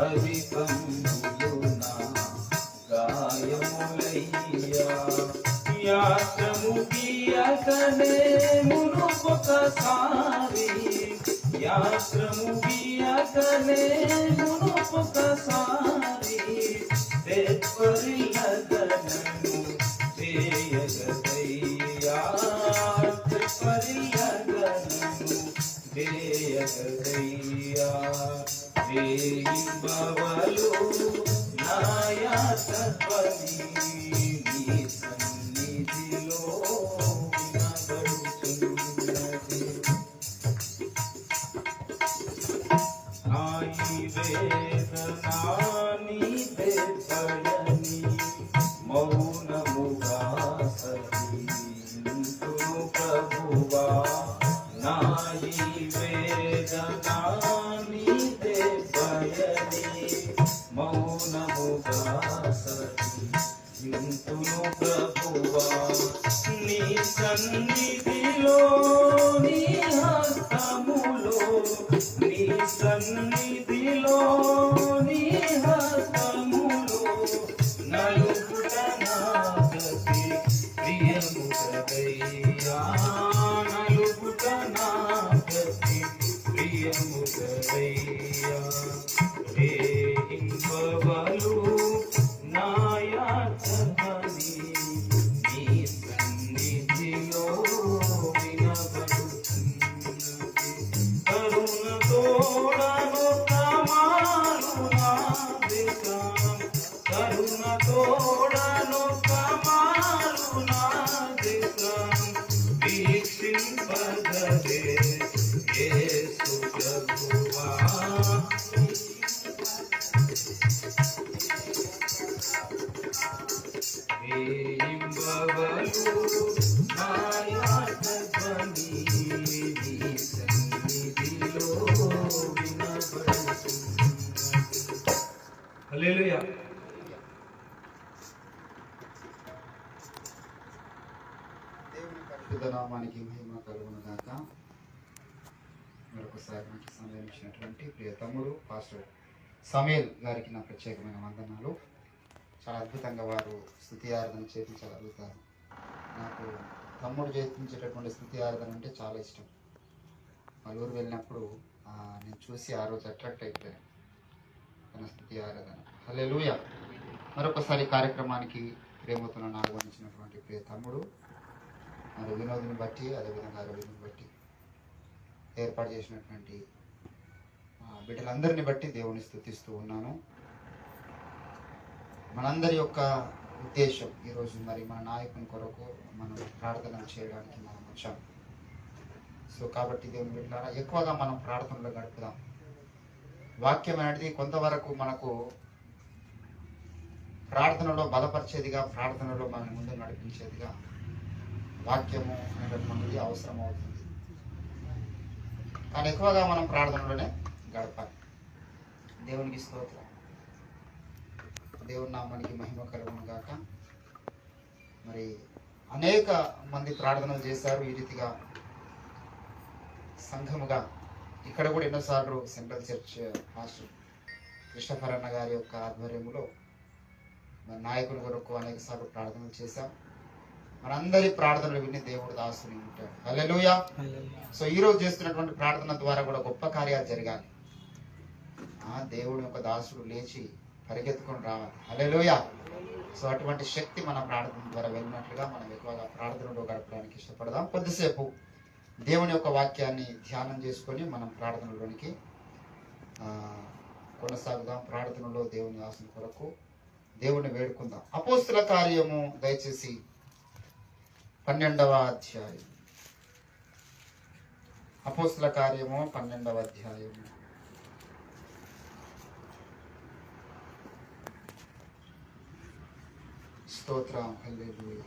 అధికములునా గాయములయ్యా యాత్రము గీయకనే మునుపొకసారి యాత్రము గీయకనే వేయింబవలు నాయాసత్వని నీ సన్నిధిలో వినబడుచున్నది నాయి వేదనా నీదే మౌనముగా ప్రభువా నాయి వేదనా మౌనముగా సహింతును ప్రభువా Oh. ప్రత్యేకమైన వందనాలు. చాలా అద్భుతంగా వారు స్థుతి ఆరాధన చేయించగలుగుతారు నాకు తమ్ముడు చేయించేటటువంటి స్థుతి ఆరాధన అంటే చాలా ఇష్టం. వాళ్ళ ఊరు వెళ్ళినప్పుడు నేను చూసి ఆ రోజు అట్రాక్ట్ అయిపోయాను. తన స్థుతి ఆరాధన. హల్లెలూయా! మరొకసారి కార్యక్రమానికి ప్రేమతో ఆహ్వానించినటువంటి ప్రియ తమ్ముడు మరి వినోద్ని బట్టి అదేవిధంగా ఆరోగ్యం బట్టి ఏర్పాటు చేసినటువంటి బిడ్డలందరిని బట్టి దేవుని స్థుతిస్తూ ఉన్నాను. మనందరి యొక్క ఉద్దేశం ఈరోజు మరి మన నాయకుని కొరకు మనం ప్రార్థనలు చేయడానికి మనం వచ్చాం. సో కాబట్టి దేవుని బిడ్డారా ఎక్కువగా మనం ప్రార్థనలో గడుపుదాం. వాక్యం అనేది కొంతవరకు మనకు ప్రార్థనలో బలపరిచేదిగా ప్రార్థనలో మన ముందు నడిపించేదిగా వాక్యము అనేటటువంటిది అవసరం అవుతుంది. కానీ ఎక్కువగా మనం ప్రార్థనలోనే గడపాలి. దేవునికి స్తోత్రం. దేవుని నామానికి మహిమ కలుగును గాక. మరి అనేక మంది ప్రార్థనలు చేశారు ఈ రీతిగా. సంఘముగా ఇక్కడ కూడా ఎన్నోసార్లు సెంట్రల్ చర్చ్ మాస్టర్ క్రిస్టఫర్ అన్న గారి యొక్క ఆధ్వర్యంలో మరి నాయకుల కొరకు అనేక సార్లు ప్రార్థనలు చేశాం. మనందరి ప్రార్థనలు విని దేవుడు దాసుని ఉంటాడు. హల్లెలూయా. సో ఈ రోజు చేస్తున్నటువంటి ప్రార్థన ద్వారా కూడా గొప్ప కార్యాలు జరగాలి. ఆ దేవుడి యొక్క దాసుడు లేచి పరిగెత్తుకొని రావాలి. హల్లెలూయా. సో అటువంటి శక్తి మన ప్రార్థన ద్వారా వెళ్ళినట్లుగా మనం ఎక్కువగా ప్రార్థనలో గడపడానికి ఇష్టపడదాం. కొద్దిసేపు దేవుని యొక్క వాక్యాన్ని ధ్యానం చేసుకొని మనం ప్రార్థనలోనికి కొనసాగుదాం. ప్రార్థనలో దేవుని ఆశల కొరకు దేవుని వేడుకుందాం. అపోస్తుల కార్యము దయచేసి పన్నెండవ అధ్యాయం. అపోస్తుల కార్యము పన్నెండవ అధ్యాయము స్తోత్రం హల్లెలూయా.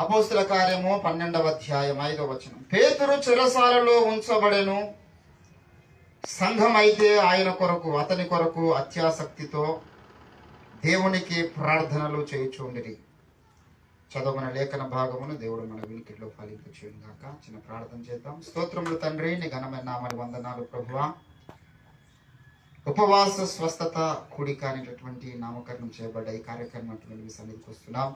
అపోస్తుల కార్యము పన్నెండవ అధ్యాయం ఐదవ వచనం. పేతురు చిరసాలలో ఉంచబడెను. సంఘం అయితే ఆయన కొరకు అతని కొరకు అత్యాసక్తితో దేవునికి ప్రార్థనలు చేయుచుండిరి. చదవన లేఖన భాగమును దేవుడు మన వీటిలో ఫలింపచేయను గాక చిన్న ప్రార్థన చేద్దాం. స్తోత్రములు తండ్రి నీ ఘనమైన నామని వందనాలు ప్రభువా. ఉపవాస స్వస్థత కూడిక అనేటటువంటి నామకరణం చేయబడ్డ ఈ కార్యక్రమం అటువంటి మీ సన్నిధికి వస్తున్నాం.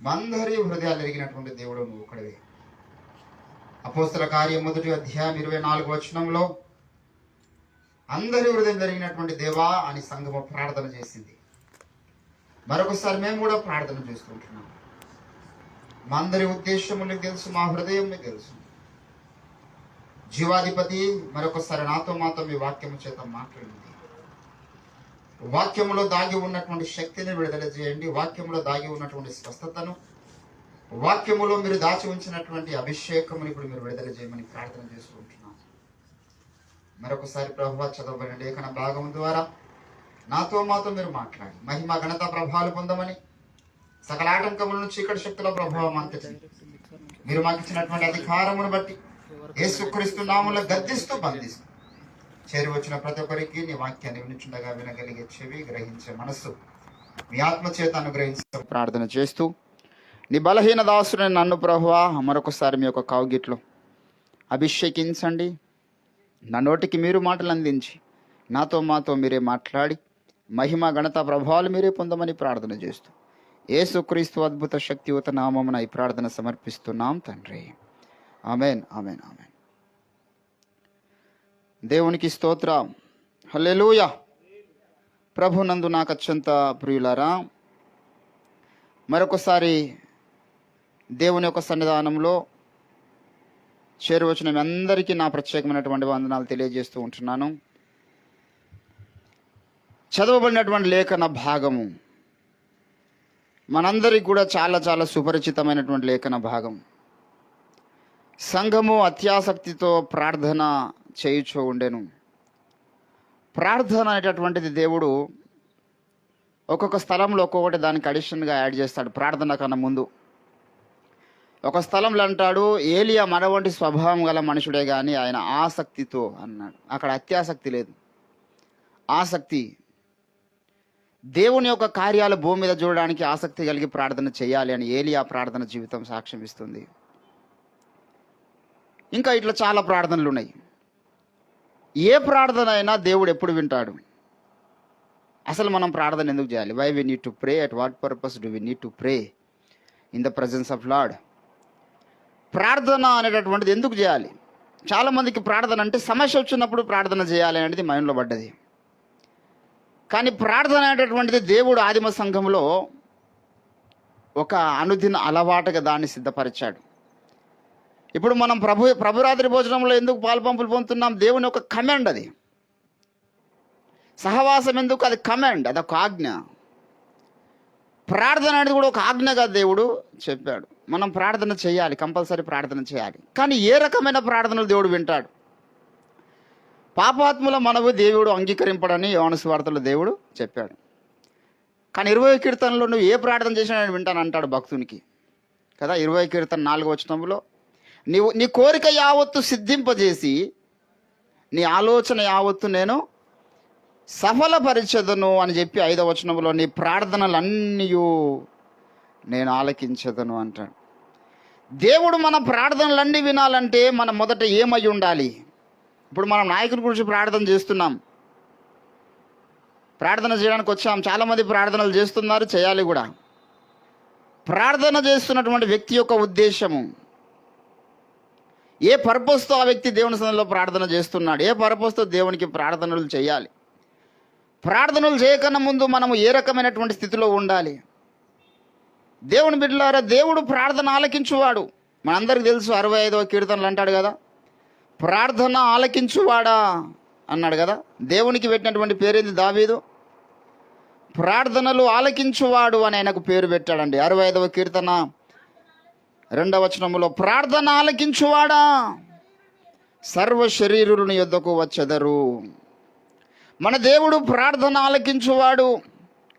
మందరి హృదయాలు ఎరిగినటువంటి దేవుడు నువ్వు ఒకడివే అపోస్తల కార్యం మొదటి అధ్యాయం ఇరవై నాలుగు వచనంలో అందరి హృదయం జరిగినటువంటి దేవా అని సంఘము ప్రార్థన చేసింది. మరొకసారి మేము కూడా ప్రార్థన చేస్తుంటున్నాం మా అందరి ఉద్దేశము నీకు తెలుసు మా హృదయం నీకు తెలుసు. జీవాధిపతి మరొకసారి నాతో మాతో మీ వాక్యము చేత మాట్లాడింది వాక్యములో దాగి ఉన్నటువంటి శక్తిని విడుదల చేయండి. వాక్యములో దాగి ఉన్నటువంటి స్వస్థతను వాక్యములో మీరు దాచి ఉంచినటువంటి అభిషేకమును ఇప్పుడు మీరు విడుదల చేయమని ప్రార్థన చేసుకుంటున్నాను మరొకసారి ప్రభు చదవబడిన లేఖన భాగం ద్వారా నాతో మాతో మీరు మాట్లాడి మహిమ ఘనత ప్రభావాలు పొందమని సకల ఆటంకముల నుంచి ఇక్కడ శక్తుల ప్రభావం అంతటి మీరు మాకు ఇచ్చినటువంటి అధికారమును బట్టి యేసుక్రీస్తు నాములో గద్దిస్తూ బంధిస్తూ చేరి వచ్చిన ప్రతి ఒక్కరికి నీ వాక్యాన్ని వినిచుండగా వినగలిగే చెవి గ్రహించే మనస్సు మీ ఆత్మ చేత అనుగ్రహించ ప్రార్థన చేస్తూ నీ బలహీన దాసుని నన్ను ప్రభువా మరొకసారి మీ యొక్క కౌగిట్లో అభిషేకించండి. నా నోటికి మీరు మాటలు అందించి నాతో మాతో మీరే మాట్లాడి మహిమ ఘనత ప్రభావాలు మీరే పొందమని ప్రార్థన చేస్తూ ఏసుక్రీస్తు అద్భుత శక్తియుత నామమున ఈ ప్రార్థన సమర్పిస్తున్నాం తండ్రి. Amen amen amen. దేవునికి స్తోత్ర. హల్లెలూయ. ప్రభునందు నాకు అత్యంత ప్రియులారా మరొకసారి దేవుని యొక్క సన్నిధానంలో చేరువచ్చిన మీ అందరికీ నా ప్రత్యేకమైనటువంటి వందనాలు తెలియజేస్తూ ఉంటున్నాను. చదవబడినటువంటి లేఖన భాగము. మనందరికి కూడా చాలా చాలా సుపరిచితమైనటువంటి లేఖన భాగం. సంఘము అత్యాసక్తితో ప్రార్థన చేయుచూ ఉండెను. ప్రార్థన అనేటటువంటిది దేవుడు ఒక్కొక్క స్థలంలో ఒక్కొక్కటి దానికి అడిషన్గా యాడ్ చేస్తాడు ప్రార్థన కన్నా ముందు. ఒక స్థలంలో అంటాడు ఏలియా మనవంటి స్వభావం గల మనుషుడే కానీ ఆయన ఆసక్తితో అన్నాడు. అక్కడ అత్యాసక్తి లేదు. ఆసక్తి దేవుని యొక్క కార్యాలు భూమి మీద చూడడానికి ఆసక్తి కలిగి ప్రార్థన చేయాలి అని ఏలి ఆ ప్రార్థన జీవితం సాక్ష్యం ఇస్తుంది. ఇంకా ఇట్లా చాలా ప్రార్థనలు ఉన్నాయి. ఏ ప్రార్థన అయినా దేవుడు ఎప్పుడు వింటాడు? అసలు మనం ప్రార్థన ఎందుకు చేయాలి? Why we need to pray at what purpose do we need to pray in the presence of Lord ప్రార్థన అనేటటువంటిది ఎందుకు చేయాలి? చాలామందికి ప్రార్థన అంటే సమస్య వచ్చినప్పుడు ప్రార్థన చేయాలి అనేది మైండ్లో పడ్డది. కానీ ప్రార్థన అనేటటువంటిది దేవుడు ఆదిమ సంఘంలో ఒక అనుదిన అలవాటుగా దాన్ని సిద్ధపరిచాడు. ఇప్పుడు మనం ప్రభు ప్రభురాత్రి భోజనంలో ఎందుకు పాల్పంపులు పొందుతున్నాం? దేవుని ఒక కమాండ్ అది. సహవాసం ఎందుకు? అది కమాండ్ అది ఒక ఆజ్ఞ. ప్రార్థన అనేది కూడా ఒక ఆజ్ఞగా దేవుడు చెప్పాడు. మనం ప్రార్థన చేయాలి కంపల్సరీ ప్రార్థన చేయాలి. కానీ ఏ రకమైన ప్రార్థనలు దేవుడు వింటాడు? పాపాత్ముల మనవు దేవుడు అంగీకరింపడని యోనసు వార్తలో దేవుడు చెప్పాడు. కానీ ఇరవై కీర్తనలో నువ్వు ఏ ప్రార్థన చేసినా నేను వింటాను అంటాడు భక్తునికి. కదా ఇరవై కీర్తన నాలుగు వచ్చినంలో నీవు నీ కోరిక యావత్తు సిద్ధింపజేసి నీ ఆలోచన యావత్తు నేను సఫలపరిచదను అని చెప్పి ఐదవ వచనంలో నీ ప్రార్థనలన్నీ నేను ఆలకించదను అంటాడు. దేవుడు మన ప్రార్థనలన్నీ వినాలంటే మనం మొదట ఏమై ఉండాలి? ఇప్పుడు మనం నాయకుని గురించి ప్రార్థన చేస్తున్నాం. ప్రార్థన చేయడానికి వచ్చాం. చాలామంది ప్రార్థనలు చేస్తున్నారు చేయాలి కూడా. ప్రార్థన చేస్తున్నటువంటి వ్యక్తి యొక్క ఉద్దేశము ఏ పర్పస్తో ఆ వ్యక్తి దేవుని సన్నిధిలో ప్రార్థన చేస్తున్నాడు ఏ పర్పస్తో దేవునికి ప్రార్థనలు చేయాలి? ప్రార్థనలు చేయకన్నా ముందు మనము ఏ రకమైనటువంటి స్థితిలో ఉండాలి? దేవుని బిడ్డలారా దేవుడు ప్రార్థన ఆలకించువాడు. మనందరికి తెలుసు అరవై ఐదవ కీర్తనలు అంటాడు కదా ప్రార్థన ఆలకించువాడా? అన్నాడు కదా. దేవునికి పెట్టినటువంటి పేరేంది? దావీదు. ప్రార్థనలు ఆలకించువాడు అని ఆయనకు పేరు పెట్టాడండి. అరవై ఐదవ కీర్తన రెండవ వచనములో ప్రార్థన ఆలకించువాడా? సర్వ శరీరుని యొద్దకు వచ్చెదరు. మన దేవుడు ప్రార్థన ఆలకించువాడు.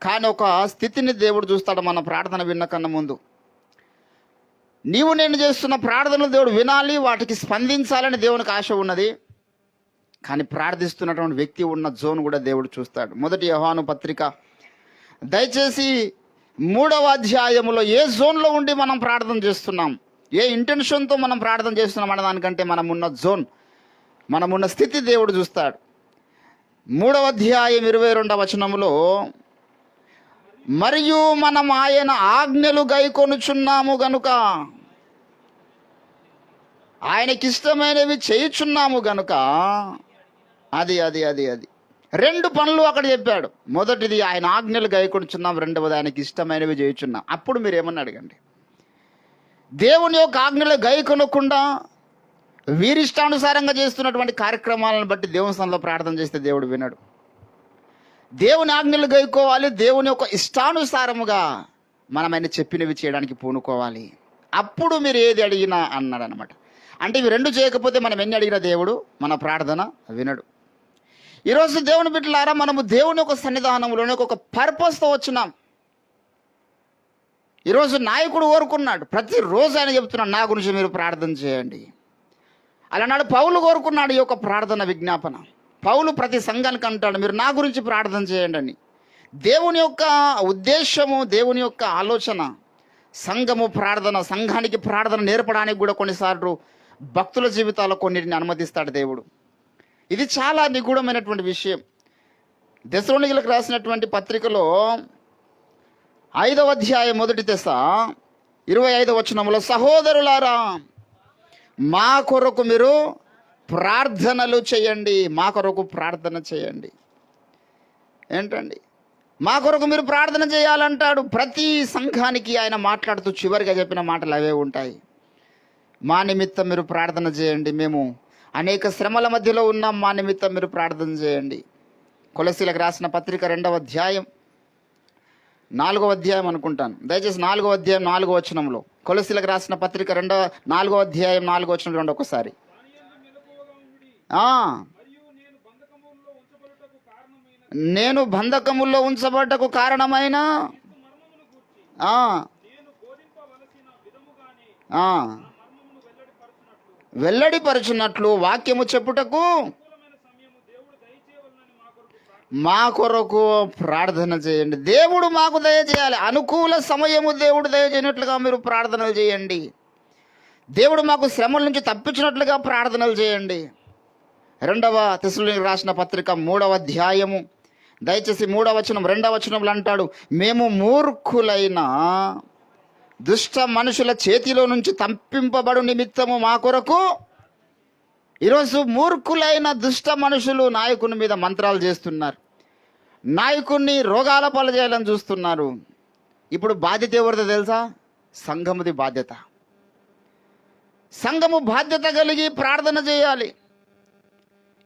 కానీ ఒక స్థితిని దేవుడు చూస్తాడు మన ప్రార్థన విన్న కన్నా ముందు. నీవు నేను చేస్తున్న ప్రార్థనలు దేవుడు వినాలి వాటికి స్పందించాలని దేవునికి ఆశ ఉన్నది. కానీ ప్రార్థిస్తున్నటువంటి వ్యక్తి ఉన్న జోన్ కూడా దేవుడు చూస్తాడు. మొదటి యహాను పత్రిక. దయచేసి మూడవ అధ్యాయములో ఏ జోన్లో ఉండి మనం ప్రార్థన చేస్తున్నాం? ఏ ఇంటెన్షన్తో మనం ప్రార్థన చేస్తున్నాం అనే దానికంటే మనం ఉన్న జోన్ మనమున్న స్థితి దేవుడు చూస్తాడు. మూడవ అధ్యాయం ఇరవై రెండవ వచనములో మరియు మనం ఆయన ఆజ్ఞలు గైకొనుచున్నాము గనుక ఆయనకిష్టమైనవి చేయుచున్నాము గనుక అది అది అది అది. రెండు పనులు అక్కడ చెప్పాడు. మొదటిది ఆయన ఆజ్ఞలు గైకొనుచున్నాం రెండవది ఆయనకి ఇష్టమైనవి చేయుచున్నాం. అప్పుడు మీరు ఏమన్నా అడగండి? దేవుని యొక్క ఆజ్ఞలు గైకొనకుండా వీరిష్టానుసారంగా చేస్తున్నటువంటి కార్యక్రమాలను బట్టి దేవుని స్థానంలో ప్రార్థన చేస్తే దేవుడు వినడు. దేవుని ఆజ్ఞలు గైకోవాలి దేవుని యొక్క ఇష్టానుసారముగా మనం ఆయన చెప్పినవి చేయడానికి పూనుకోవాలి. అప్పుడు మీరు ఏది అడిగినా అన్నాడు అనమాట అంటే ఇవి రెండు చేయకపోతే మనం ఎన్ని అడిగిన దేవుడు మన ప్రార్థన వినడు. ఈరోజు దేవుని బిడ్డలారా మనము దేవుని యొక్క సన్నిధానంలోనే ఒక పర్పస్తో వచ్చినాం. ఈరోజు నాయకుడు కోరుకున్నాడు ప్రతిరోజు ఆయన చెప్తున్నాడు నా గురించి మీరు ప్రార్థన చేయండి. అలానాడు పౌలు కోరుకున్నాడు ఈ యొక్క ప్రార్థన విజ్ఞాపన. పౌలు ప్రతి సంఘానికి అంటాడు మీరు నా గురించి ప్రార్థన చేయండి అని. దేవుని యొక్క ఉద్దేశము దేవుని యొక్క ఆలోచన సంఘము ప్రార్థన సంఘానికి ప్రార్థన నేర్పడానికి కూడా కొన్నిసార్లు భక్తుల జీవితాల్లో కొన్నిటిని అనుమతిస్తాడు దేవుడు. ఇది చాలా నిగూఢమైనటువంటి విషయం. దశలోనిలకు రాసినటువంటి పత్రికలో ఐదవ అధ్యాయం మొదటి దశ ఇరవై ఐదవ వచనములో సహోదరులారా మా కొరకు మీరు ప్రార్థనలు చేయండి. మా కొరకు ప్రార్థన చేయండి. ఏంటండి? మా కొరకు మీరు ప్రార్థన చేయాలంటాడు. ప్రతి సంఘానికి ఆయన మాట్లాడుతూ చివరిగా చెప్పిన మాటలు అవే ఉంటాయి. మా నిమిత్తం మీరు ప్రార్థన చేయండి. మేము అనేక శ్రమల మధ్యలో ఉన్నాం. మా నిమిత్తం మీరు ప్రార్థన చేయండి. కొలసీలకు రాసిన పత్రిక రెండవ అధ్యాయం నాలుగవ అధ్యాయం అనుకుంటాను. దయచేసి నాలుగవ అధ్యాయం నాలుగో వచనంలో. కొలసీలకు రాసిన పత్రిక రెండవ నాలుగో అధ్యాయం నాలుగో వచనం రెండు ఒకసారి. నేను బంధకముల్లో ఉంచబడ్డకు కారణమైన ఆ, వెల్లడిపరచున్నట్లు వాక్యము చెప్పుటకు మా కొరకు ప్రార్థన చేయండి. దేవుడు మాకు దయచేయాలి అనుకూల సమయము దేవుడు దయచేయనట్లుగా మీరు ప్రార్థనలు చేయండి. దేవుడు మాకు శ్రమల నుంచి తప్పించినట్లుగా ప్రార్థనలు చేయండి. రెండవ తెశలోనికి రాసిన పత్రిక మూడవ అధ్యాయము. దయచేసి మూడవ వచనం రెండవ వచనంలో అంటాడు మేము మూర్ఖులైన దుష్ట మనుషుల చేతిలో నుంచి తప్పింపబడు నిమిత్తము మా కొరకు ఈరోజు మూర్ఖులైన దుష్ట మనుషులు నాయకుని మీద మంత్రాలు చేస్తున్నారు. నాయకుణ్ణి రోగాల పాలు చేయాలని చూస్తున్నారు. ఇప్పుడు బాధ్యత ఎవరిదో తెలుసా? సంఘముది బాధ్యత. సంఘము బాధ్యత కలిగి ప్రార్థన చేయాలి.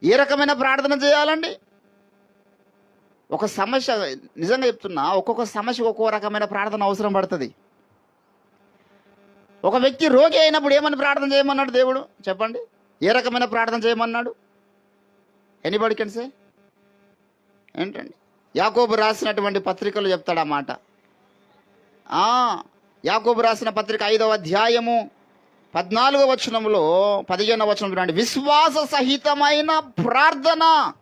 ఏ రకమైన ప్రార్థన చేయాలండి? ఒక సమస్య నిజంగా చెప్తున్నా ఒక్కొక్క సమస్య ఒక్కో రకమైన ప్రార్థన అవసరం పడుతుంది. ఒక వ్యక్తి రోగి అయినప్పుడు ఏమని ప్రార్థన చేయమన్నాడు దేవుడు? చెప్పండి. ఏ రకమైన ప్రార్థన చేయమన్నాడు? ఎనిబడి కెన్ సే ఏంటండి? యాకోబు రాసినటువంటి పత్రికలు చెప్తాడు ఆ మాట. యాకోబు రాసిన పత్రిక ఐదవ అధ్యాయము పద్నాలుగవ వచనంలో పదిహేనవ వచనం చూడండి విశ్వాస సహితమైన ప్రార్థన.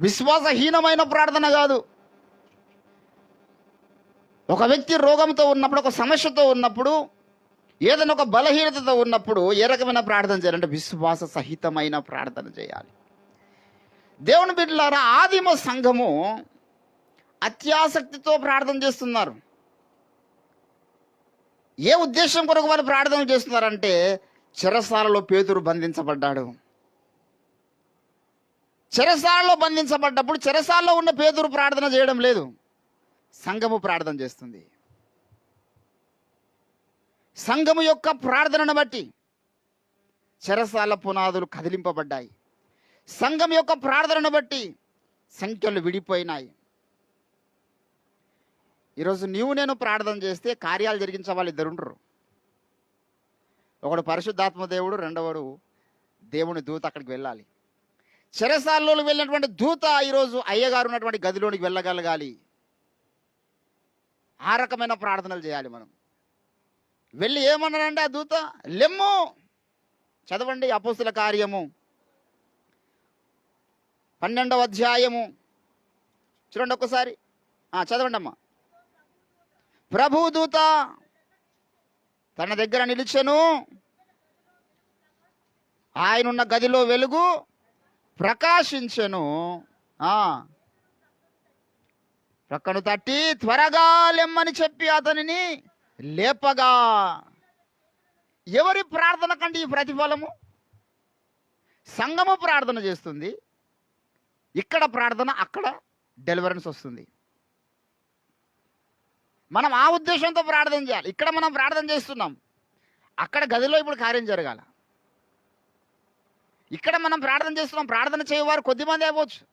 విశ్వాసహీనమైన ప్రార్థన కాదు. ఒక వ్యక్తి రోగంతో ఉన్నప్పుడు ఒక సమస్యతో ఉన్నప్పుడు ఏదైనా ఒక బలహీనతతో ఉన్నప్పుడు ఏ రకమైన ప్రార్థన చేయాలంటే విశ్వాస సహితమైన ప్రార్థన చేయాలి. దేవుని బిడ్డలారా ఆదిమ సంఘము అత్యాసక్తితో ప్రార్థన చేస్తున్నారు. ఏ ఉద్దేశం కొరకు వాళ్ళు ప్రార్థన చేస్తున్నారంటే చెరసాలలో పేతురు బంధించబడ్డాడు. చెరసాలలో బంధించబడ్డప్పుడు చెరసాలలో ఉన్న పేతురు ప్రార్థన చేయడం లేదు. సంఘము ప్రార్థన చేస్తుంది. సంఘము యొక్క ప్రార్థనను బట్టి చెరసాల పునాదులు కదిలింపబడ్డాయి. సంఘం యొక్క ప్రార్థనను బట్టి సంఖ్యలు విడిపోయినాయి. ఈరోజు నీవు నేను ప్రార్థన చేస్తే కార్యాలు జరిగించే వాళ్ళు ఇద్దరు ఉండరు. ఒకడు పరిశుద్ధాత్మ దేవుడు రెండవడు దేవుని దూత అక్కడికి వెళ్ళాలి. చెరసాలలో వెళ్ళినటువంటి దూత ఈరోజు అయ్యగారు ఉన్నటువంటి గదిలోనికి వెళ్ళగలగాలి. ఆ రకమైన ప్రార్థనలు చేయాలి మనం. వెళ్ళి ఏమన్నాడంటే ఆ దూత లెమ్ము చదవండి అపోసుల కార్యము. పన్నెండవ అధ్యాయము. చూడండి ఒక్కసారి. చదవండి అమ్మా. ప్రభు దూత తన దగ్గర నిలిచెను. ఆయనున్న గదిలో వెలుగు ప్రకాశించెను. ప్రక్కను తట్టి త్వరగా లెమ్మని చెప్పి అతనిని లేపగా ఎవరి ప్రార్థన కంటే ఈ ప్రతిఫలము? సంఘము ప్రార్థన చేస్తుంది. ఇక్కడ ప్రార్థన అక్కడ డెలివరెన్స్ వస్తుంది. మనం ఆ ఉద్దేశంతో ప్రార్థన చేయాలి. ఇక్కడ మనం ప్రార్థన చేస్తున్నాం. అక్కడ గదిలో ఇప్పుడు కార్యం జరగాల. ఇక్కడ మనం ప్రార్థన చేస్తున్నాం. ప్రార్థన చేయవారు కొద్దిమంది అయిపోవచ్చు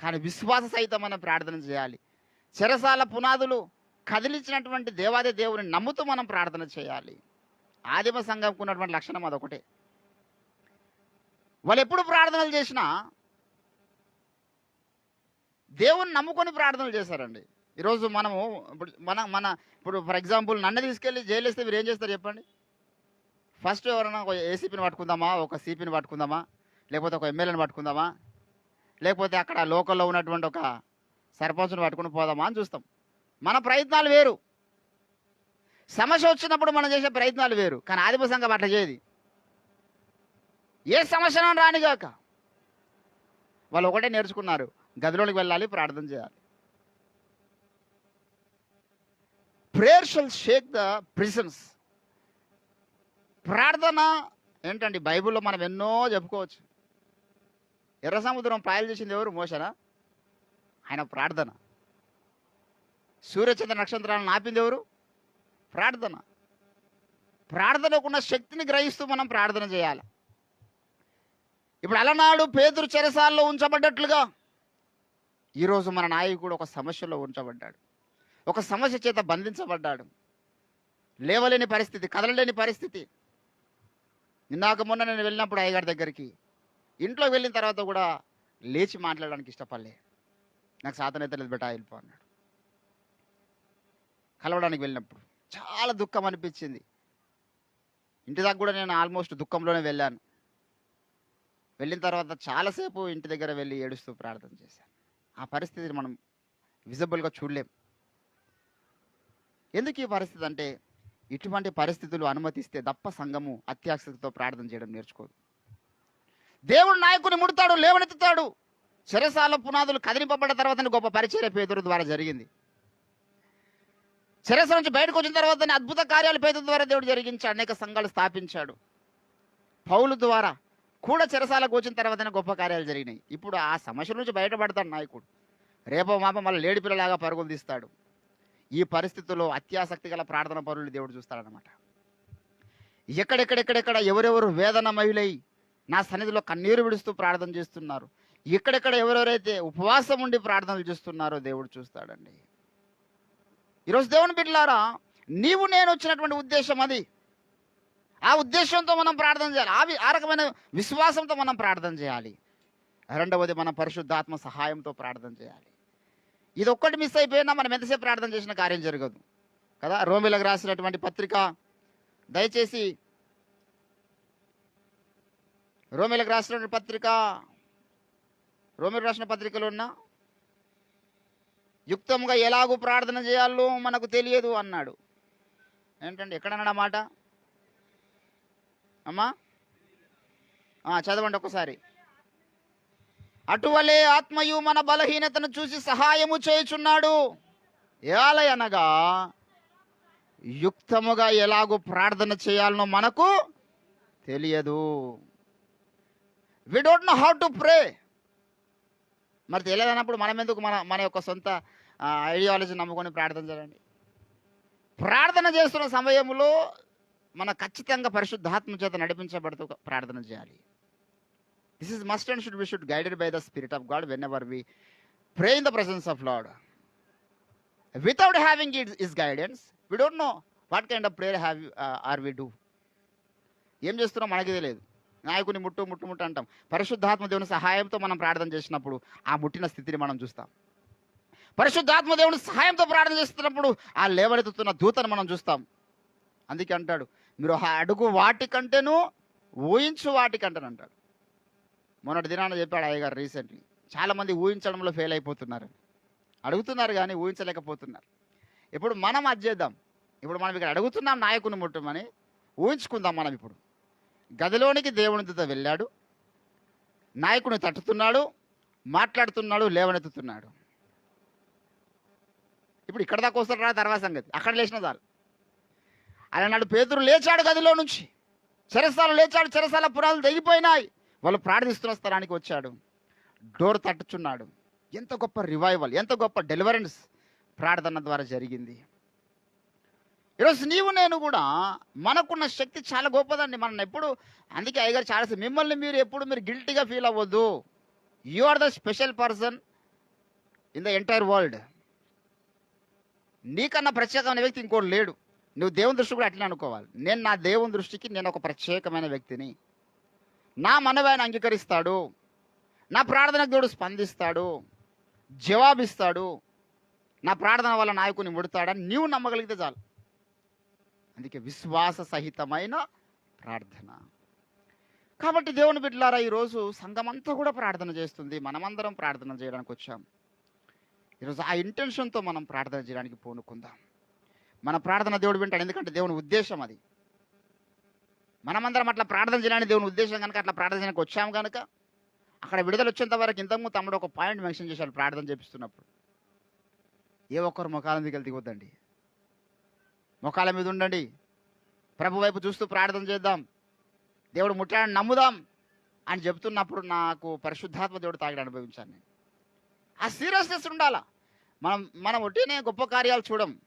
కానీ విశ్వాస సహితం మనం ప్రార్థన చేయాలి. చెరసాల పునాదులు కదిలించినటువంటి దేవాది దేవుని నమ్ముతూ మనం ప్రార్థన చేయాలి. ఆదిమ సంఘంకు ఉన్నటువంటి లక్షణం అదొకటే. వాళ్ళు ఎప్పుడు ప్రార్థనలు చేసినా దేవుని నమ్ముకొని ప్రార్థనలు చేశారండి. ఈరోజు మనము ఇప్పుడు మన మన ఇప్పుడు ఫర్ ఎగ్జాంపుల్ నన్ను తీసుకెళ్ళి జైలు వేస్తే మీరు ఏం చేస్తారు చెప్పండి? ఫస్ట్ ఎవరైనా ఒక ఏసీపీని పట్టుకుందామా? ఒక సిపిని పట్టుకుందామా? లేకపోతే ఒక ఎమ్మెల్యేని పట్టుకుందామా? లేకపోతే అక్కడ లోకల్లో ఉన్నటువంటి ఒక సర్పంచ్ని పట్టుకుని పోదామా అని చూస్తాం. మన ప్రయత్నాలు వేరు. సమస్య వచ్చినప్పుడు మనం చేసే ప్రయత్నాలు వేరు. కానీ ఆదిమ సంఘం అట్లా చేయదు. ఏ సమస్యను రానిగాక వాళ్ళు ఒకటే నేర్చుకున్నారు. గదిలోకి వెళ్ళాలి ప్రార్థన చేయాలి. Prayer shall shake the prisons ప్రార్థన ఏంటండి? బైబిల్లో మనం ఎన్నో చెప్పుకోవచ్చు. ఎర్ర సముద్రం పాయలు చేసింది ఎవరు? మోసనా ఆయన ప్రార్థన. సూర్యచంద్ర నక్షత్రాలను ఆపింది ఎవరు? ప్రార్థన. ప్రార్థనకున్న శక్తిని గ్రహిస్తూ మనం ప్రార్థన చేయాలి. ఇప్పుడు అలనాడు పేదరు చెరసాల్లో ఉంచబడ్డట్లుగా ఈరోజు మన నాయకుడు ఒక సమస్యలో ఉంచబడ్డాడు. ఒక సమస్య చేత బంధించబడ్డాడు. లేవలేని పరిస్థితి కదలలేని పరిస్థితి. ఇందాక మొన్న నేను వెళ్ళినప్పుడు అయ్యగారి దగ్గరికి ఇంట్లో వెళ్ళిన తర్వాత కూడా లేచి మాట్లాడడానికి ఇష్టపడలే. నాకు సాతనైతే లేదు బెటా వెళ్ళిపో అన్నాడు. కలవడానికి వెళ్ళినప్పుడు చాలా దుఃఖం అనిపించింది. ఇంటి దాకా కూడా నేను ఆల్మోస్ట్ దుఃఖంలోనే వెళ్ళాను. వెళ్ళిన తర్వాత చాలాసేపు ఇంటి దగ్గర వెళ్ళి ఏడుస్తూ ప్రార్థన చేశాను. ఆ పరిస్థితిని మనం విజిబుల్గా చూడలేం. ఎందుకు ఈ పరిస్థితి అంటే ఇటువంటి పరిస్థితులు అనుమతిస్తే దప్ప సంఘము అత్యాసక్తితో ప్రార్థన చేయడం నేర్చుకోదు. దేవుడు నాయకుని ముడతాడు లేవనెత్తుతాడు. చెరసాల పునాదులు కదిలింపబడ్డ తర్వాత గొప్ప పరిచర్య పేదరు ద్వారా జరిగింది. శిరస్సు నుంచి బయటకు వచ్చిన తర్వాత అద్భుత కార్యాలు పేద ద్వారా దేవుడు జరిగించి అనేక సంఘాలు స్థాపించాడు. పౌలు ద్వారా కూడా చెరసాలకు వచ్చిన తర్వాతనే గొప్ప కార్యాలు జరిగినాయి. ఇప్పుడు ఆ సమస్య నుంచి బయటపడతాడు నాయకుడు. రేపో మాప మళ్ళీ లేడి పిల్లలాగా పరుగులు తీస్తాడు. ఈ పరిస్థితుల్లో అత్యాసక్తి గల ప్రార్థన పరులు దేవుడు చూస్తాడనమాట ఎక్కడెక్కడెక్కడెక్కడ ఎవరెవరు వేదన మహిళై నా సన్నిధిలో కన్నీరు విడుస్తూ ప్రార్థన చేస్తున్నారు. ఎక్కడెక్కడ ఎవరెవరైతే ఉపవాసం ఉండి ప్రార్థనలు చేస్తున్నారో దేవుడు చూస్తాడండి. ఈరోజు దేవుని బిడ్డలారా నీవు నేను వచ్చినటువంటి ఉద్దేశం అది. ఆ ఉద్దేశంతో మనం ప్రార్థన చేయాలి. ఆ వి- ఆ రకమైన విశ్వాసంతో మనం ప్రార్థన చేయాలి. రెండవది మన పరిశుద్ధాత్మ సహాయంతో ప్రార్థన చేయాలి. ఇది ఒక్కటి మిస్ అయిపోయినా మనం ఎంతసేపు ప్రార్థన చేసిన కార్యం జరగదు. కదా? రోమిలకు రాసినటువంటి పత్రిక దయచేసి రోమిలకు రాసినటువంటి పత్రిక రోమిలకు రాసిన పత్రికలో ఉన్న యుక్తంగా ఎలాగూ ప్రార్థన చేయాలో మనకు తెలియదు అన్నాడు. ఏంటండి? ఎక్కడన్నాడు మాట? అమ్మా? చదవండి ఒకసారి. అటువలే ఆత్మయు మన బలహీనతను చూసి సహాయము చేయుచున్నాడు. ఏలయనగా యుక్తముగా ఎలాగో ప్రార్థన చేయాలనో మనకు తెలియదు. We don't know how to pray మరి తెలియదన్నప్పుడు మనం ఎందుకు మన మన యొక్క సొంత ఐడియాలజీ నమ్ముకొని ప్రార్థన చేయండి. ప్రార్థన చేస్తున్న సమయంలో మన ఖచ్చితంగా పరిశుద్ధాత్మ చేత నడిపించబడుతూ ప్రార్థన చేయాలి. This is must and should be should guided by the spirit of God whenever we pray in the presence of Lord without having it is guidance we don't know what kind of prayer have are we do ఏం చేస్తున్నాం మనకి తెలియదు. నాయకుని ముట్టు ముట్టు ముట్టు అంటాం. పరిశుద్ధాత్మ దేవుని సహాయంతో మనం ప్రార్థన చేసినప్పుడు ఆ ముట్టిన స్థితిని మనం చూస్తాం. పరిశుద్ధాత్మ దేవుని సహాయంతో ప్రార్థన చేస్తున్నప్పుడు ఆ లేవనెత్తుతున్న దూతను మనం చూస్తాం. అందుకే అంటాడు మీరు ఆ అడుగు వాటికంటేను ఊహించు వాటికంటేను అంటాడు. మొన్నటి దినాన చెప్పాడు అయ్యగారు రీసెంట్లీ చాలామంది ఊహించడంలో ఫెయిల్ అయిపోతున్నారు. అడుగుతున్నారు కానీ ఊహించలేకపోతున్నారు. ఇప్పుడు మనం అది చేద్దాం. ఇప్పుడు మనం ఇక్కడ అడుగుతున్నాం నాయకుని ముట్టమని ఊహించుకుందాం మనం ఇప్పుడు. గదిలోనికి దేవుని దూత వెళ్ళాడు నాయకుని తట్టుతున్నాడు మాట్లాడుతున్నాడు లేవనెత్తుతున్నాడు. ఇప్పుడు ఇక్కడ దాకా వస్తాడు రా తర్వాత సంగతి. అక్కడ లేచిన చాలు. ఆయన నాడు పేదరు లేచాడు గదిలో నుంచి. చెరసాల లేచాడు చెరసాల పురాలు తెగిపోయినాయి. వాళ్ళు ప్రార్థిస్తున్న స్థలానికి వచ్చాడు. డోర్ తట్టుచున్నాడు. ఎంత గొప్ప రివైవల్ ఎంత గొప్ప డెలివరెన్స్ ప్రార్థన ద్వారా జరిగింది. ఈరోజు నీవు నేను కూడా మనకున్న శక్తి చాలా గొప్పదండి. మనం ఎప్పుడు అందుకే అయ్యగారు చాలా మిమ్మల్ని మీరు ఎప్పుడు మీరు గిల్టీగా ఫీల్ అవ్వద్దు. You are the special person in the entire world నీకన్నా ప్రత్యేకమైన వ్యక్తి ఇంకోటి లేడు. నువ్వు దేవుని దృష్టి కూడా అట్లనే అనుకోవాలి. నేను నా దేవుని దృష్టికి నేను ఒక ప్రత్యేకమైన వ్యక్తిని. నా మనవి ఆయన అంగీకరిస్తాడు. నా ప్రార్థనకు దేవుడు స్పందిస్తాడు. జవాబిస్తాడు. నా ప్రార్థన వల్ల నాయకుని ముడతాడని నీవు నమ్మగలిగితే చాలు. అందుకే విశ్వాస సహితమైన ప్రార్థన. కాబట్టి దేవుని బిడ్డలారా ఈరోజు సంఘమంతా కూడా ప్రార్థన చేస్తుంది. మనమందరం ప్రార్థన చేయడానికి వచ్చాం. ఈరోజు ఆ ఇంటెన్షన్తో మనం ప్రార్థన చేయడానికి పూనుకుందాం. మన ప్రార్థన దేవుడు వింటాడు. ఎందుకంటే దేవుని ఉద్దేశం అది. మనమందరం అట్లా ప్రార్థన చేయడానికి దేవుని ఉద్దేశం కనుక అట్లా ప్రార్థన చేయడానికి వచ్చాము కనుక అక్కడ విడుదల వచ్చేంత వరకు ఇంతకు తమ్ముడు ఒక పాయింట్ మెన్షన్ చేశాడు ప్రార్థన చేపిస్తున్నప్పుడు. ఏ ఒక్కరు ముఖాల మీద దిగొద్దండి ముఖాల మీద ఉండండి. ప్రభు వైపు చూస్తూ ప్రార్థన చేద్దాం. దేవుడు ముట్టాడని నమ్ముదాం అని చెప్తున్నప్పుడు నాకు పరిశుద్ధాత్మ దేవుడు తాగడం అనుభవించాను నేను. ఆ సీరియస్నెస్ ఉండాలా? మనం మనం ఒట్టినే గొప్ప కార్యాలు చూడం.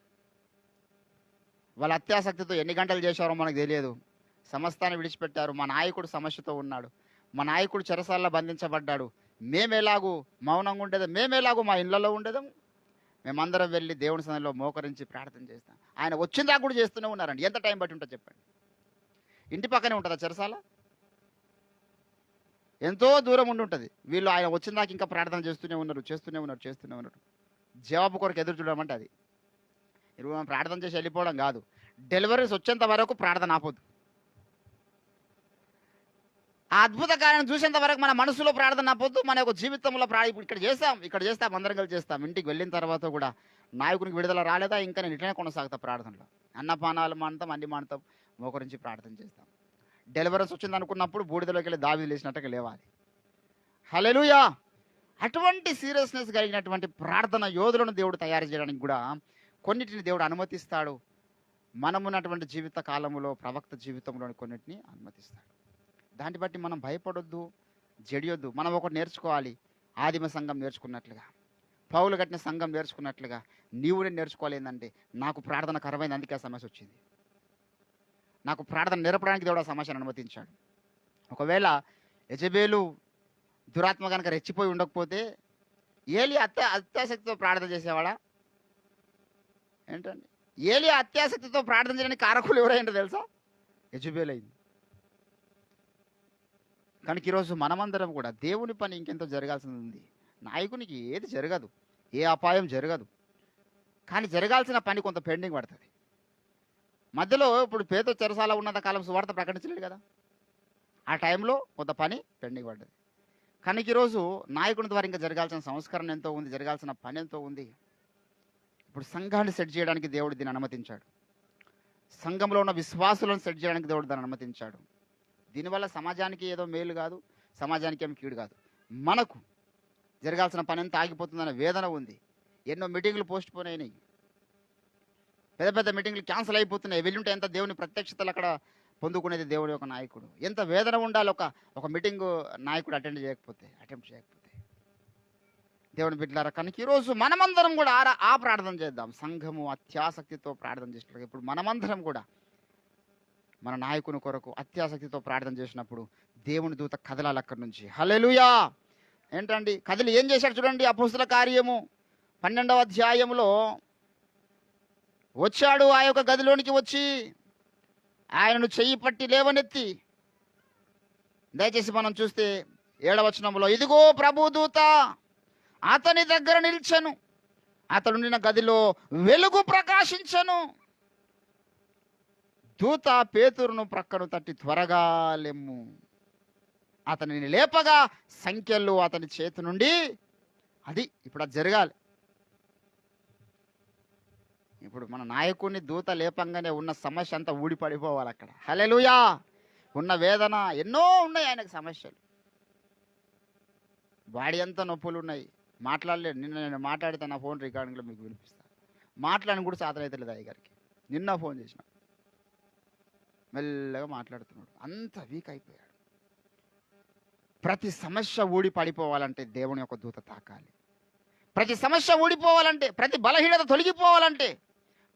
వాళ్ళ అత్యాసక్తితో ఎన్ని గంటలు చేశారో మనకు తెలియదు. సమస్తాన్ని విడిచిపెట్టారు. మా నాయకుడు సమస్యతో ఉన్నాడు. మా నాయకుడు చెరసాల్లో బంధించబడ్డాడు. మేమెలాగూ మౌనంగా ఉండేది? మేమెలాగూ మా ఇళ్ళలో ఉండేదాం? మేమందరం వెళ్ళి దేవుని సన్నిధిలో మోకరించి ప్రార్థన చేస్తాం. ఆయన వచ్చిన దాకా కూడా చేస్తూనే ఉన్నారండి. ఎంత టైం బట్టి ఉంటుందో చెప్పండి. ఇంటి పక్కనే ఉంటుందా చెరసాల? ఎంతో దూరం ఉండి ఉంటుంది. వీళ్ళు ఆయన వచ్చిన దాకా ఇంకా ప్రార్థన చేస్తూనే ఉన్నారు చేస్తూనే ఉన్నారు చేస్తూనే ఉన్నారు. జవాబు కొరకు ఎదురు చూడడం అంటే అది ఇప్పుడు ప్రార్థన చేసి వెళ్ళిపోవడం కాదు. డెలివరీస్ వచ్చేంత వరకు ప్రార్థన ఆపొద్దు. ఆ అద్భుత కార్యం చూసేంత వరకు మన మనసులో ప్రార్థన ఆపొద్దు. మన యొక్క జీవితంలో ప్రా ఇక్కడ చేస్తాం ఇక్కడ చేస్తాం అందరం కలిసి చేస్తాం. ఇంటికి వెళ్ళిన తర్వాత కూడా నాయకునికి విడుదల రాలేదా? ఇంకా నేను ఇట్లనే కొనసాగుతా ప్రార్థనలో. అన్నపానాలు మానతాం అన్ని మానతాం మోకరించి ప్రార్థన చేస్తాం. డెలివరెన్స్ వచ్చింది అనుకున్నప్పుడు బూడిదలోకి వెళ్ళి దావి లేచినట్టుగా లేవాలి. హలెలుయా అటువంటి సీరియస్నెస్ కలిగినటువంటి ప్రార్థన యోధులను దేవుడు తయారు చేయడానికి కూడా కొన్నిటిని దేవుడు అనుమతిస్తాడు. మనమున్నటువంటి జీవిత కాలంలో ప్రవక్త జీవితంలోని కొన్నిటిని అనుమతిస్తాడు. దాన్ని బట్టి మనం భయపడొద్దు జడియొద్దు. మనం ఒకటి నేర్చుకోవాలి. ఆదిమ సంఘం నేర్చుకున్నట్లుగా పౌలు కట్టిన సంఘం నేర్చుకున్నట్లుగా నీవు నేను నేర్చుకోవాలి ఏంటంటే నాకు ప్రార్థన కరమైంది అందుకే ఆ సమస్య వచ్చింది. నాకు ప్రార్థన నిరపడానికి దేవుడు ఆ సమస్యను అనుమతించాడు. ఒకవేళ యజబేలు దురాత్మ కనుక రెచ్చిపోయి ఉండకపోతే ఏలి అత్య అత్యాసక్తితో ప్రార్థన చేసేవాడా? ఏంటండి? ఏలి అత్యాసక్తితో ప్రార్థన చేయడానికి కారకులు ఎవరైందో తెలుసా? యజబేల్ అయింది కనుక ఈరోజు మనమందరం కూడా దేవుని పని ఇంకెంతో జరగాల్సింది ఉంది. నాయకునికి ఏది జరగదు. ఏ అపాయం జరగదు. కానీ జరగాల్సిన పని కొంత పెండింగ్ పడుతుంది. మధ్యలో ఇప్పుడు పేద చెరసాల ఉన్నంత కాలం సువార్త ప్రకటించలేడు కదా. ఆ టైంలో కొంత పని పెండింగ్ పడ్డది. కానీ ఈరోజు నాయకుని ద్వారా ఇంకా జరగాల్సిన సంస్కరణ ఎంతో ఉంది జరగాల్సిన పని ఎంతో ఉంది. ఇప్పుడు సంఘాన్ని సెట్ చేయడానికి దేవుడు దీన్ని అనుమతించాడు. సంఘంలో ఉన్న విశ్వాసులను సెట్ చేయడానికి దేవుడు దాన్ని అనుమతించాడు. దీనివల్ల సమాజానికి ఏదో మేలు కాదు సమాజానికి ఏమి కీడు కాదు. మనకు జరగాల్సిన పని ఎంత ఆగిపోతుందనే వేదన ఉంది. ఎన్నో మీటింగ్లు పోస్ట్ పోన్ అయినాయి. పెద్ద పెద్ద మీటింగ్లు క్యాన్సిల్ అయిపోతున్నాయి. వెళ్ళుంటే ఎంత దేవుని ప్రత్యక్షతలు అక్కడ పొందుకునేది దేవుడి యొక్క నాయకుడు? ఎంత వేదన ఉండాలి ఒక ఒక మీటింగ్ నాయకుడు అటెండ్ చేయకపోతే అటెంప్ట్ చేయకపోతే? దేవుని బిడ్డలారా కనుక ఈరోజు మనమందరం కూడా ఆరా ఆ ప్రార్థన చేద్దాం. సంఘము అత్యాసక్తితో ప్రార్థన చేసినప్పుడు ఇప్పుడు మనమందరం కూడా మన నాయకుని కొరకు అత్యాసక్తితో ప్రార్థన చేసినప్పుడు దేవుని దూత కదలాలి అక్కడి నుంచి. హలెలుయా ఏంటండి? కదిలి ఏం చేశాడు చూడండి అపుస్తుల కార్యము. పన్నెండవ అధ్యాయములో వచ్చాడు ఆ యొక్క గదిలోనికి వచ్చి ఆయనను చెయ్యి పట్టి లేవనెత్తి. దయచేసి మనం చూస్తే ఏడవచనంలో ఇదిగో ప్రభుదూత అతని దగ్గర నిల్చను. అతడుండిన గదిలో వెలుగు ప్రకాశించను. దూత పేతురును ప్రక్కను తట్టి త్వరగా లెమ్ము. అతనిని లేపగా సంఖ్యలు అతని చేతి నుండి అది ఇప్పుడు అది జరగాలి. ఇప్పుడు మన నాయకుడిని దూత లేపంగానే ఉన్న సమస్య అంతా ఊడిపడిపోవాలి అక్కడ. హలెలుయా ఉన్న వేదన ఎన్నో ఉన్నాయి ఆయనకు సమస్యలు. బాడీ అంతా నొప్పులు ఉన్నాయి. మాట్లాడలేదు నిన్న నేను మాట్లాడితే నా ఫోన్ రికార్డింగ్లో మీకు వినిపిస్తాను మాట్లాడని కూడా సాధన అవుతలేదు అయ్య నిన్న ఫోన్ చేసిన. మెల్లగా మాట్లాడుతున్నాడు. అంత వీక్ అయిపోయాడు. ప్రతి సమస్య ఊడి పడిపోవాలంటే దేవుని యొక్క దూత తాకాలి. ప్రతి సమస్య ఊడిపోవాలంటే ప్రతి బలహీనత తొలగిపోవాలంటే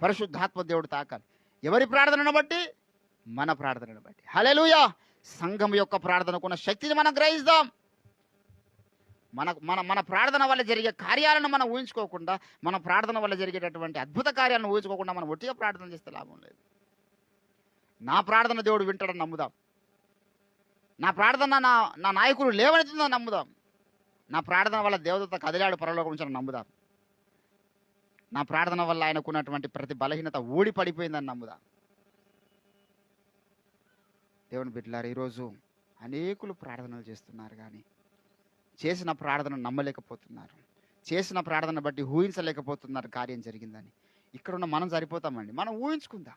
పరిశుద్ధాత్మ దేవుడు తాకాలి. ఎవరి ప్రార్థనను బట్టి? మన ప్రార్థనను బట్టి. హలెలుయా సంఘం యొక్క ప్రార్థనకున్న శక్తిని మనం గ్రహిస్తాం. మన మన మన ప్రార్థన వల్ల జరిగే కార్యాలను మనం ఊహించుకోకుండా మన ప్రార్థన వల్ల జరిగేటటువంటి అద్భుత కార్యాలను ఊహించుకోకుండా మనం ఒట్టిగా ప్రార్థన చేస్తే లాభం లేదు. నా ప్రార్థన దేవుడు వింటాడని నమ్ముదాం. నా ప్రార్థన నా నా నాయకుడు లేవనెత్తుందని నమ్ముదాం. నా ప్రార్థన వల్ల దేవదత్త కదిలాడు పరలోకం నుంచి నమ్ముదాం. నా ప్రార్థన వల్ల ఆయనకున్నటువంటి ప్రతి బలహీనత ఊడి పడిపోయిందని నమ్ముదా? దేవుని బిడ్డలారు ఈరోజు అనేకులు ప్రార్థనలు చేస్తున్నారు కానీ చేసిన ప్రార్థన నమ్మలేకపోతున్నారు. చేసిన ప్రార్థన బట్టి ఊహించలేకపోతున్నారు కార్యం జరిగిందని. ఇక్కడున్న మనం సరిపోతామండి. మనం ఊహించుకుందాం.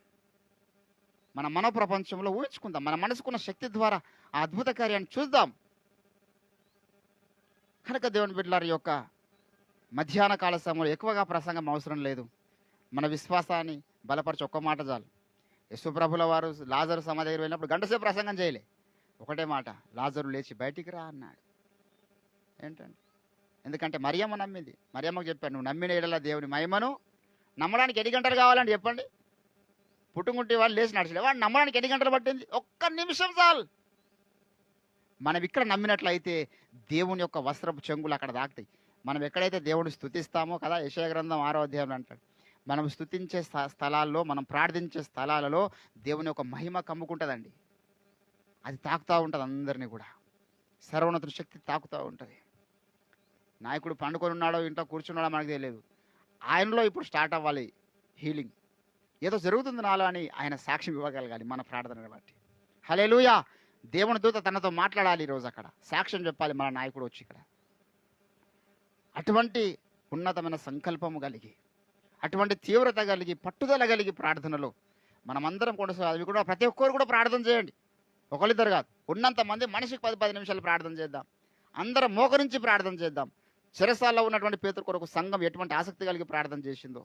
మన మన ప్రపంచంలో ఊహించుకుందాం. మన మనసుకున్న శక్తి ద్వారా ఆ అద్భుత కార్యాన్ని చూద్దాం. కనుక దేవుని బిడ్డలారి యొక్క మధ్యాహ్న కాల సమయంలో ఎక్కువగా ప్రసంగం అవసరం లేదు. మన విశ్వాసాన్ని బలపరచు ఒక్క మాట చాలు. యశుప్రభుల వారు లాజరు సమ దగ్గర వెళ్ళినప్పుడు గంటసేపు ప్రసంగం చేయలే. ఒకటే మాట లాజరు లేచి బయటికి రా అన్నాడు. ఏంటండి? ఎందుకంటే మరియమ్మ నమ్మింది. మరియమ్మకు చెప్పాను నువ్వు నమ్మిన ఏడల దేవుని మహిమను నమ్మడానికి ఎన్ని గంటలు కావాలండి చెప్పండి? పుట్టుకుంటే వాళ్ళు లేచి నడిచలే. వాడు నమ్మడానికి ఎన్ని గంటలు పట్టింది? ఒక్క నిమిషం చాలు. మనం ఇక్కడ నమ్మినట్లయితే దేవుని యొక్క వస్త్రపు చెంగులు అక్కడ దాకుతాయి. మనం ఎక్కడైతే దేవుడు స్థుతిస్తామో కదా యశయ గ్రంథం ఆరో అధ్యాయంలో అంటాడు. మనం స్థుతించే స్థ- స్థలాల్లో మనం ప్రార్థించే స్థలాలలో దేవుని యొక్క మహిమ కమ్ముకుంటుందండి. అది తాకుతూ ఉంటుంది అందరినీ కూడా. సర్వోన్నతుని శక్తి తాకుతూ ఉంటుంది. నాయకుడు పండుకొని ఉన్నాడో ఇంట్లో కూర్చున్నాడో మనకు తెలియదు. ఆయనలో ఇప్పుడు స్టార్ట్ అవ్వాలి హీలింగ్. ఏదో జరుగుతుంది నాలో అని ఆయన సాక్ష్యం ఇవ్వగలగాలి మన ప్రార్థనని బట్టి. హలేలుయా దేవుని దూత తనతో మాట్లాడాలి ఈరోజు అక్కడ. సాక్ష్యం చెప్పాలి మన నాయకుడు వచ్చి ఇక్కడ. అటువంటి ఉన్నతమైన సంకల్పము కలిగి అటువంటి తీవ్రత కలిగి పట్టుదల కలిగి ప్రార్థనలో మనమందరం కూడా అవి కూడా ప్రతి ఒక్కరు కూడా ప్రార్థన చేయండి. ఒకరిద్దరు కాదు ఉన్నంత మంది మనిషికి పది పది నిమిషాలు ప్రార్థన చేద్దాం. అందరం మోకరించి ప్రార్థన చేద్దాం. చిరసాల్లో ఉన్నటువంటి పేతురు కొరకు సంఘం ఎటువంటి ఆసక్తి కలిగి ప్రార్థన చేసిందో?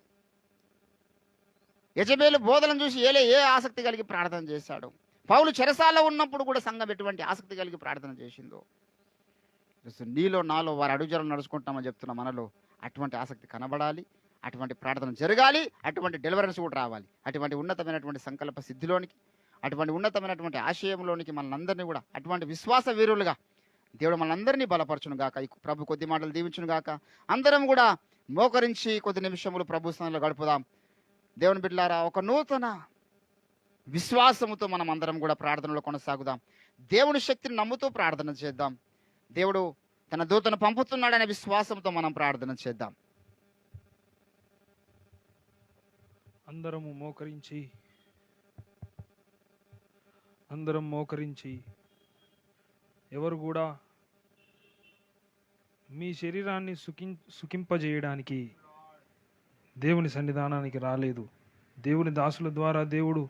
యజమేలు బోధలను చూసి ఏలే ఏ ఆసక్తి కలిగి ప్రార్థన చేశాడు? పౌలు చెరసాల ఉన్నప్పుడు కూడా సంఘం ఎటువంటి ఆసక్తి కలిగి ప్రార్థన చేసిందో? నీలో నాలో వారి అడుగుజాలను నడుచుకుంటామని చెప్తున్న మనలో అటువంటి ఆసక్తి కనబడాలి అటువంటి ప్రార్థన జరగాలి అటువంటి డెలివరెన్స్ కూడా రావాలి. అటువంటి ఉన్నతమైనటువంటి సంకల్ప సిద్ధిలోనికి అటువంటి ఉన్నతమైనటువంటి ఆశయంలోనికి మనందరినీ కూడా అటువంటి విశ్వాస వీరులుగా దేవుడు మనందరినీ బలపరచును గాక. ఈ ప్రభు కొద్ది మాటలు దీవించును గాక. అందరం కూడా మోకరించి కొద్ది నిమిషములు ప్రభు స్థానంలో గడుపుదాం. దేవుని బిడ్లారా ఒక నూతన విశ్వాసముతో మనం అందరం కూడా ప్రార్థనలో కొనసాగుదాం. దేవుని శక్తిని నమ్ముతూ ప్రార్థన చేద్దాం. దేవుడు తన దూతను పంపుతున్నాడనే విశ్వాసంతో మనం ప్రార్థన చేద్దాం. అందరము మోకరించి అందరం మోకరించి ఎవరు కూడా మీ శరీరాన్ని సుఖిం సుఖింపజేయడానికి దేవుని సన్నిధానానికి రాలేదు. దేవుని దాసుల ద్వారా దేవుడు